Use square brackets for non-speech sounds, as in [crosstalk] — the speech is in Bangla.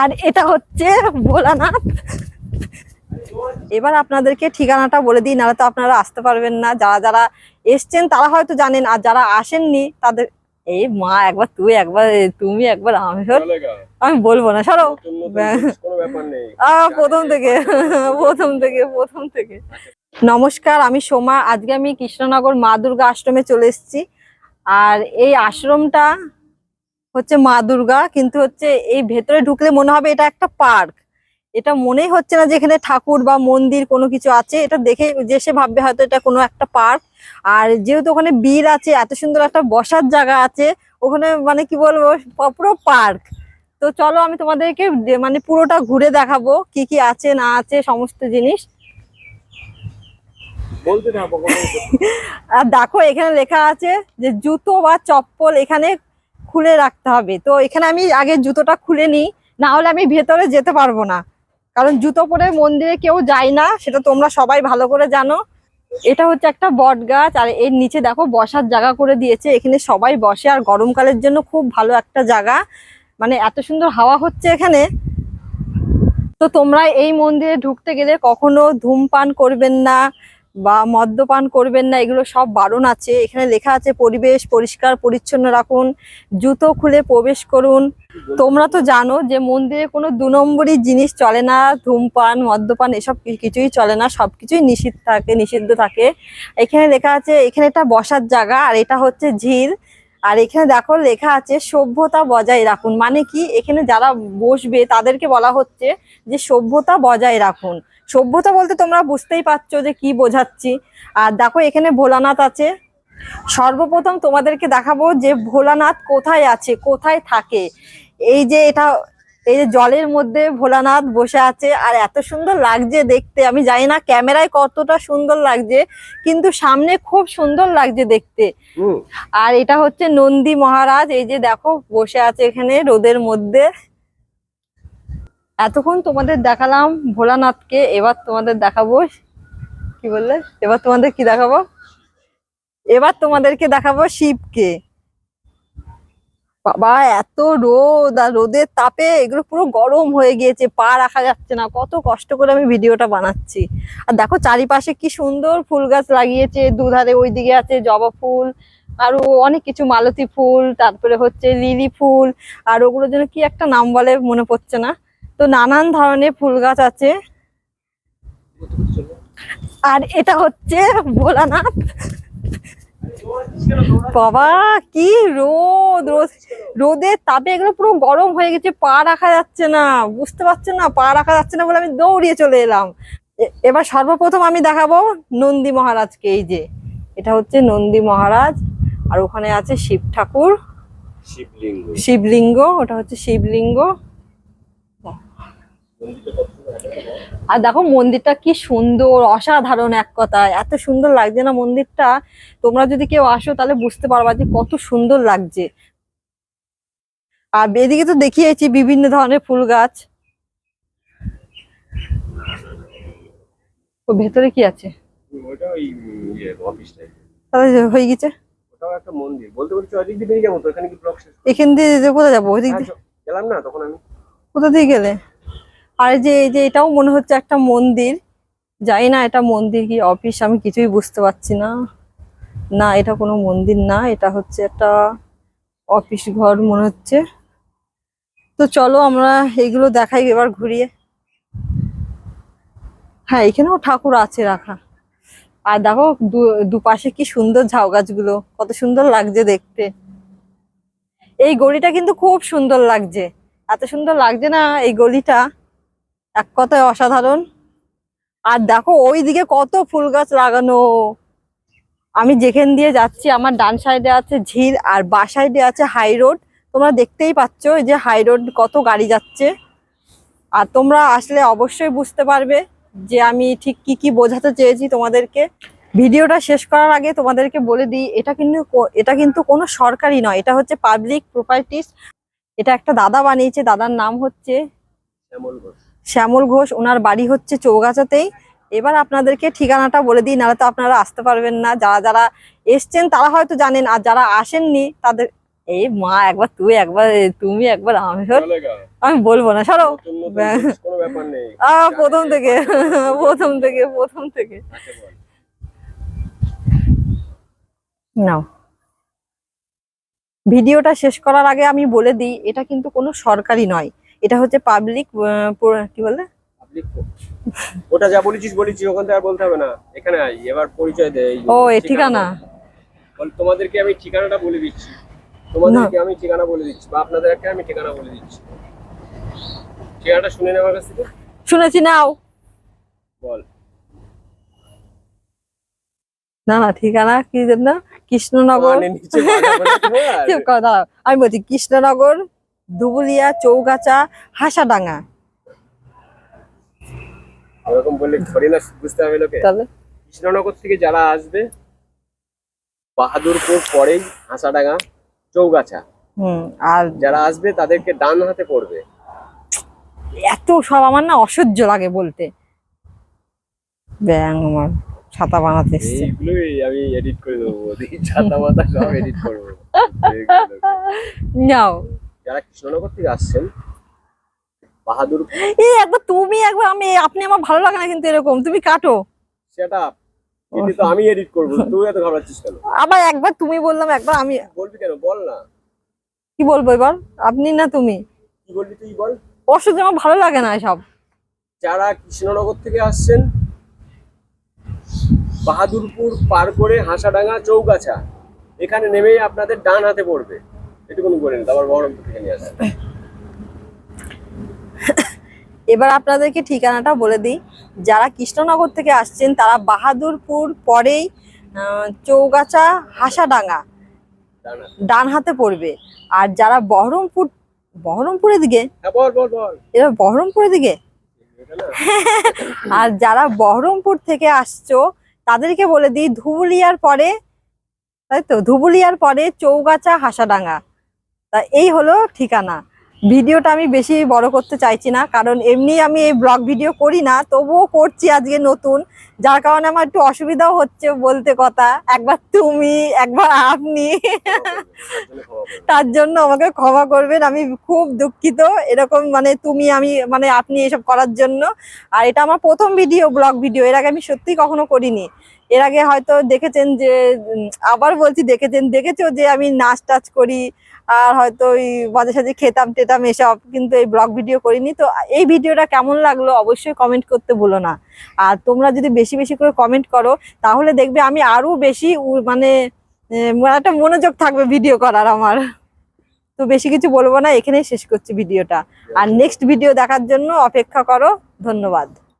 আর এটা হচ্ছে ভোলানাথ। এবার আপনাদেরকে ঠিকানাটা বলে দিই নাহলে তো আপনারা আসতে পারবেন না। যারা যারা এসছেন তারা হয়তো জানেন আর যারা আসেননি তাদের এই মা একবার তুই একবার তুমি একবার আমি আমি বলব না সরো। প্রথম থেকে প্রথম থেকে প্রথম থেকে। নমস্কার আমি সোমা। আজকে আমি কৃষ্ণনগর মা দুর্গা আশ্রমে চলে এসেছি। আর এই আশ্রমটা হচ্ছে মা দুর্গা কিন্তু হচ্ছে এই ভেতরে ঢুকলে মনে হবে এটা একটা পার্ক। এটা মনেই হচ্ছে না যে এখানে ঠাকুর বা মন্দির কোনো কিছু আছে। এটা দেখে যে সে ভাববে হয়তো এটা কোনো একটা পার্ক। আর যেহেতু ওখানে বীর আছে এত সুন্দর একটা বসার জায়গা আছে ওখানে মানে কি বলব পুরো পার্ক। তো চলো আমি তোমাদেরকে মানে পুরোটা ঘুরে দেখাবো কি কি আছে না আছে সমস্ত জিনিস। [laughs] আর দেখো এখানে লেখা আছে যে জুতো বা চপ্পল এখানে খুলে রাখতে হবে। তো এখানে আমি আগে জুতোটা খুলে নিই, না হলে আমি ভেতরে যেতে পারব না। কারণ জুতো পরে মন্দিরে কেউ যায় না, সেটা তোমরা সবাই ভালো করে জানো। এটা হচ্ছে একটা বট গাছ, আর এর নিচে দেখো বসার জায়গা করে দিয়েছে। এখানে সবাই বসে, আর গরমকালের জন্য খুব ভালো একটা জায়গা। মানে এত সুন্দর হাওয়া হচ্ছে এখানে। তো তোমরা এই মন্দিরে ঢুকতে গেলে কখনো ধূমপান করবেন না। বা মদ্যপান করবেন না, এগুলো সব বারণ আছে। এখানে লেখা আছে, পরিবেশ পরিষ্কার, পরিচ্ছন্ন রাখুন, জুতো খুলে প্রবেশ করুন। তোমরা তো জানো যে মন্দিরে কোনো দু নম্বরই জিনিস চলে না, ধূমপান, মদ্যপান, এসব কিছুই চলে না, সব কিছুই নিষিদ্ধ থাকে নিষিদ্ধ থাকে। এখানে লেখা আছে, এখানে একটা বসার জায়গা, আর এটা হচ্ছে ঝিল। আর এখানে দেখো লেখা আছে, সভ্যতা বজায় রাখুন। মানে কি? এখানে যারা বসবে, তাদেরকে বলা হচ্ছে যে সভ্যতা বজায় রাখুন। সভ্যতা বলতে তোমরা বুঝতেই পারছ যে কি বোঝাচ্ছি। আর দেখো এখানে ভোলানাথ আছে। সর্বপ্রথম তোমাদেরকে দেখাবো যে ভোলানাথ কোথায় আছে, কোথায় থাকে। এই যে এটা এই যে জলের মধ্যে ভোলানাথ বসে আছে আর এত সুন্দর লাগছে দেখতে। আমি জানি না ক্যামেরায় কতটা সুন্দর লাগছে কিন্তু সামনে খুব সুন্দর লাগছে দেখতে। আর এটা হচ্ছে নন্দী মহারাজ এই যে দেখো বসে আছে এখানে রোদের মধ্যে। এতক্ষণ তোমাদের দেখালাম ভোলানাথকে এবার তোমাদের দেখাবো কি বললে? এবার তোমাদের কি দেখাবো? এবার তোমাদেরকে দেখাবো শিবকে। বাবা, এত রোদ আর রোদের তাপে এগুলো পুরো গরম হয়ে গিয়েছে, পা রাখা যাচ্ছে না। কত কষ্ট করে আমি ভিডিওটা বানাচ্ছি। আর দেখো চারিপাশে কি সুন্দর ফুল গাছ লাগিয়েছে, দুধারে ওইদিকে আছে জবা ফুল, আরও অনেক কিছু মালতী ফুল, তারপরে হচ্ছে লিলি ফুল, আর ওগুলোর জন্য কি একটা নাম বলে মনে পড়ছে না। তো নানান ধরনের ফুল গাছ আছে। আর এটা হচ্ছে ভোলানাথ। বাবা কি রোদ রোদ রোদের তাপে এগুলো পুরো গরম হয়ে গেছে পা রাখা যাচ্ছে না বুঝতে পারছেন না পা রাখা যাচ্ছে না বলে আমি দৌড়িয়ে চলে এলাম। এবার সর্বপ্রথম আমি দেখাবো নন্দী মহারাজকে এই যে এটা হচ্ছে নন্দী মহারাজ আর ওখানে আছে শিব ঠাকুর। শিবলিঙ্গ। শিবলিঙ্গ ওটা হচ্ছে শিবলিঙ্গ। আর দেখো মন্দিরটা কি সুন্দর অসাধারণ এক কথায়। এত সুন্দর লাগছে না মন্দিরটা? তোমরা যদি কেউ আসো তাহলে বুঝতে পারবা যে কত সুন্দর লাগছে। আর এদিকে তো দেখিয়েছি বিভিন্ন ধরনের ফুল গাছ। ও ভেতরে কি আছে? ইয়ে হয়ে গেছে? দিয়ে এখানে দিয়ে কোথায় যাব? ওই দিক দিয়ে? হ্যাঁ, গেলাম না তখন আমি। কোথা দিয়ে গেলে? আর যে, এই যে এটাও মনে হচ্ছে একটা মন্দির। জানি না এটা মন্দির কি অফিস আমি কিছুই বুঝতে পারছি না। না, এটা কোনো মন্দির না, এটা হচ্ছে একটা অফিস ঘর মনে হচ্ছে। তো চলো আমরা এইগুলো দেখাই এবার ঘুরিয়ে। হ্যাঁ এখানেও ঠাকুর আছে রাখা। আর দেখো দুপাশে কি সুন্দর ঝাউ গাছগুলো, কত সুন্দর লাগছে দেখতে। এই গলিটা কিন্তু খুব সুন্দর লাগছে। এত সুন্দর লাগছে না এই গলিটা। এক কথায় অসাধারণ। আর দেখো ওইদিকে কত ফুল গাছ লাগানো। আমি যেখান দিয়ে যাচ্ছি, আমার ডান সাইডে আছে ঝিল আর বা সাইডে আছে হাই রোড তোমরা দেখতেই পাচ্ছ যে হাই রোড কত গাড়ি যাচ্ছে। আর তোমরা আসলে অবশ্যই বুঝতে পারবে যে আমি ঠিক কি কি বোঝাতে চেয়েছি তোমাদেরকে। ভিডিওটা শেষ করার আগে তোমাদেরকে বলে দিই, এটা কিন্তু এটা কিন্তু কোনো সরকারি নয়, এটা হচ্ছে পাবলিক প্রপার্টিস এটা একটা দাদা বানিয়েছে, দাদার নাম হচ্ছে শ্যামল ঘোষ ওনার বাড়ি হচ্ছে চৌগাছাতেই। এবার আপনাদেরকে ঠিকানাটা বলে দিই নাহলে তো আপনারা আসতে পারবেন না। যারা যারা এসছেন তারা হয়তো জানেন আর যারা আসেননি তাদের এই মা একবার তুই একবার তুমি একবার আমি আমি বলব না সরো। প্রথম থেকে [laughs] [laughs] প্রথম থেকে প্রথম থেকে নাও। ভিডিওটা শেষ করার আগে আমি বলে দিই এটা কিন্তু কোনো সরকারি নয়। এটা হচ্ছে পাবলিক কি বলে? ওটা যা বলেছিস বলেছিস ওখান থেকে আর বলতে হবে না। এখানে আই এবার পরিচয় দে ও এ ঠিকানা? বল। তোমাদেরকে আমি ঠিকানাটা বলে দিচ্ছি। তোমাদেরকে আমি ঠিকানা বলে দিচ্ছি বা আপনাদেরকে আমি ঠিকানা বলে দিচ্ছি। ঠিকানাটা শুনে নেওয়ার কাছ থেকে। শুনেছি নাও। বল। না না ঠিকানা কি যেন কৃষ্ণনগর। মানে। [laughs] আমি বলছি কৃষ্ণনগর ধুবুলিয়া চৌগাছা হাসাডাঙ্গা। ওরকম বললে ধরে না বুঝতে হবে লোকে। তাহলে? কৃষ্ণনগর থেকে যারা আসবে বাহাদুরপুর পরেই হাসাডাঙ্গা চৌগাছা। হুম আর যারা আসবে তাদেরকে ডান হাতে পড়বে। এত সব আমার না অসহ্য লাগে বলতে। ব্যাং আমার ছাতা বানাতে এসছে। এইগুলোই আমি এডিট করে দেবো ছাতা সব এডিট করব। [laughs] নাও। যারা কৃষ্ণনগর থেকে আসছেন বাহাদুর এই একবার তুমি একবার আমি আপনি আমার ভালো লাগে না কিন্তু এরকম। তুমি কাটো। সেটা কিন্তু তো আমি এডিট করব তুই এত ঘাবড়াচ্ছিস কেন? আবার একবার তুমি বললাম একবার আমি বলবি কেন? বল না। কি বলব এবার? আপনি না তুমি। কি বলবি তুই বল। অসহ্য আমার ভালো লাগে না সব যারা কৃষ্ণনগর থেকে আসছেন বাহাদুরপুর পার করে হাসাডাঙ্গা চৌগাছা এখানে নেমেই আপনাদের ডান হাতে পড়বে। এটুকুনি বলেন তারপর বহরমপুর থেকে নিয়ে আসেন। এবার আপনাদেরকে ঠিকানাটা বলে দিই। যারা কৃষ্ণনগর থেকে আসছেন তারা বাহাদুরপুর পরেই চৌগাছা হাসাডাঙ্গা ডান হাতে। পড়বে। আর যারা বহরমপুর বহরমপুরের দিকে? হ্যাঁ এবার বহরমপুরের দিকে? আর যারা বহরমপুর থেকে আসছো তাদেরকে বলে দিই ধুবুলিয়ার পরে তাই তো? ধুবুলিয়ার পরে চৌগাছা হাসাডাঙ্গা। তা এই হলো ঠিকানা। ভিডিওটা আমি বেশি বড় করতে চাইছি না, কারণ এমনি আমি এই ব্লগ ভিডিও করি না, তবুও করছি আজকে নতুন। যার কারণে আমার একটু অসুবিধাও হচ্ছে বলতে কথা, একবার তুমি, একবার আপনি। তার জন্য। আমাকে ক্ষমা করবেন, আমি খুব দুঃখিত। এরকম মানে তুমি, আমি মানে আপনি এসব করার জন্য। আর এটা আমার প্রথম ভিডিও, ব্লগ ভিডিও, এর আগে আমি সত্যি কখনো করিনি। এর আগে হয়তো দেখেছেন যে আবার বলছি দেখেছেন, দেখেছ যে আমি নাচ টাচ করি, আর হয়তো ওই মাঝে সাঝে খেতাম টেতাম এসব, কিন্তু এই ব্লগ ভিডিও করিনি। তো এই ভিডিওটা কেমন লাগল অবশ্যই কমেন্ট করতে ভুলো না। আর তোমরা যদি বেশি বেশি করে কমেন্ট করো, তাহলে দেখবে আমি আরও বেশি মানে একটা মনোযোগ থাকবে ভিডিও করার আমার। তো বেশি কিছু বলব না, এখানেই শেষ করছি ভিডিওটা আর নেক্সট ভিডিও দেখার জন্য অপেক্ষা করো। ধন্যবাদ।